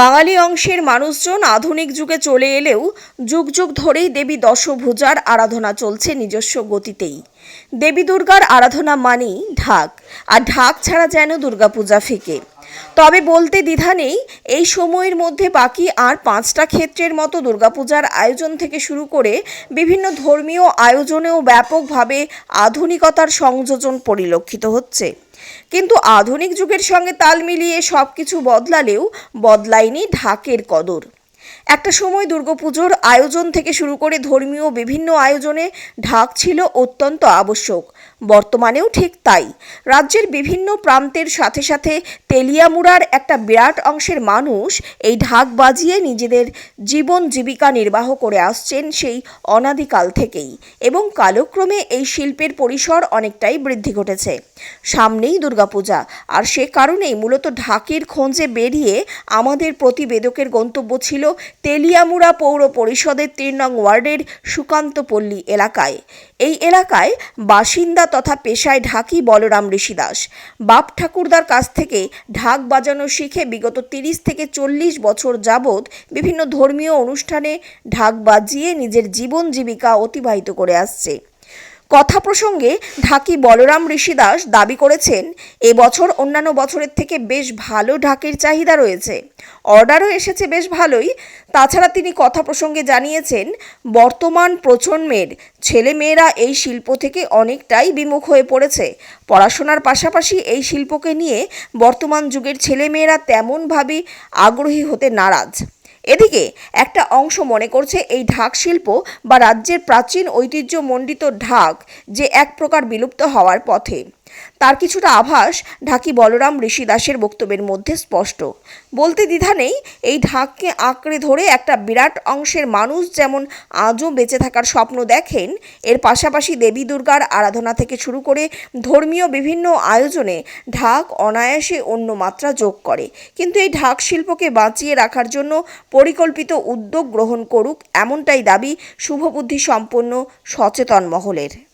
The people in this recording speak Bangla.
বাঙালি অংশের মানুষজন আধুনিক যুগে চলে এলেও যুগ যুগ ধরেই দেবী দশভূজার আরাধনা চলছে নিজস্ব গতিতেই। দেবী দুর্গার আরাধনা মানেই ঢাক, আর ঢাক ছাড়া যেন দুর্গাপূজা ফিকে। তবে বলতে দ্বিধা নেই, এই সময়ের মধ্যে বাকি আর পাঁচটা ক্ষেত্রের মতো দুর্গাপূজার আয়োজন থেকে শুরু করে বিভিন্ন ধর্মীয় আয়োজনেও ব্যাপকভাবে আধুনিকতার সংযোজন পরিলক্ষিত হচ্ছে। কিন্তু আধুনিক যুগের সঙ্গে তাল মিলিয়ে সব কিছু বদলালেও বদলায়নি ঢাকের কদর। একটা সময় দুর্গাপুজোর আয়োজন থেকে শুরু করে ধর্মীয় বিভিন্ন আয়োজনে ঢাক ছিল অত্যন্ত আবশ্যক। বর্তমানেও ঠিক তাই। রাজ্যের বিভিন্ন প্রান্তের সাথে সাথে তেলিয়ামুড়ার একটা বিরাট অংশের মানুষ এই ঢাক বাজিয়ে নিজেদের জীবন জীবিকা নির্বাহ করে আসছেন সেই অনাদিকাল থেকেই এবং কালক্রমে এই শিল্পের পরিসর অনেকটাই বৃদ্ধি ঘটেছে। সামনেই দুর্গাপূজা। আর সে কারণেই মূলত ঢাকের খোঁজে বেরিয়ে আমাদের প্রতিবেদকের গন্তব্য ছিল তেলিয়ামুড়া পৌর পরিষদের তিন নং ওয়ার্ডের সুকান্তপল্লী এলাকায়। এই এলাকায় বাসিন্দা তথা পেশায় ঢাকি বলরাম ঋষি দাস বাপ ঠাকুরদার কাছ থেকে ঢাক বাজানো শিখে বিগত তিরিশ থেকে চল্লিশ বছর যাবৎ বিভিন্ন ধর্মীয় অনুষ্ঠানে ঢাক বাজিয়ে নিজের জীবন জীবিকা অতিবাহিত করে আসছে। কথা প্রসঙ্গে ঢাকি বলরাম ঋষি দাস দাবি করেছেন এবছর অন্যান্য বছরের থেকে বেশ ভালো ঢাকের চাহিদা রয়েছে। অর্ডারও এসেছে বেশ ভালোই। তাছাড়া তিনি কথা প্রসঙ্গে জানিয়েছেন, বর্তমান প্রজন্মের ছেলেমেয়েরা এই শিল্প থেকে অনেকটাই বিমুখ হয়ে পড়েছে। পড়াশোনার পাশাপাশি এই শিল্পকে নিয়ে বর্তমান যুগের ছেলেমেয়েরা তেমনভাবে আগ্রহী হতে নারাজ। এদিকে একটা অংশ মনে করছে, এই ঢাক শিল্প বা রাজ্যের প্রাচীন ঐতিহ্যমণ্ডিত ঢাক যে এক প্রকার বিলুপ্ত হওয়ার পথে। তার কিছুটা আভাস ঢাকি বলরাম ঋষি দাসের বক্তব্যের মধ্যে স্পষ্ট। বলতে দ্বিধা নেই, এই ঢাককে আঁকড়ে ধরে একটা বিরাট অংশের মানুষ যেমন আজও বেঁচে থাকার স্বপ্ন দেখেন, এর পাশাপাশি দেবী দুর্গার আরাধনা থেকে শুরু করে ধর্মীয় বিভিন্ন আয়োজনে ঢাক অনায়াসে অন্য মাত্রা যোগ করে। কিন্তু এই ঢাক শিল্পকে বাঁচিয়ে রাখার জন্য পরিকল্পিত উদ্যোগ গ্রহণ করুক এমনটাই দাবি শুভবুদ্ধি সম্পন্ন সচেতন মহলের।